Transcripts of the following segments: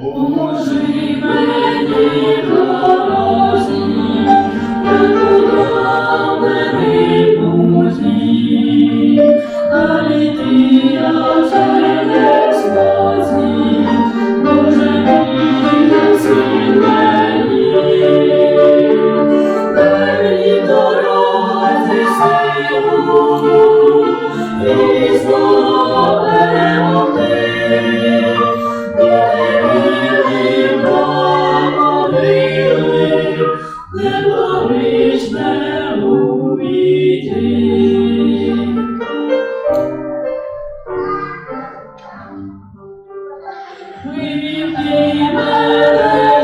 Поможи мені дорозі, та мені путі, далі ти я через пазні, Боже, принеси мені, дай мені дорозі силу, We became a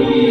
You.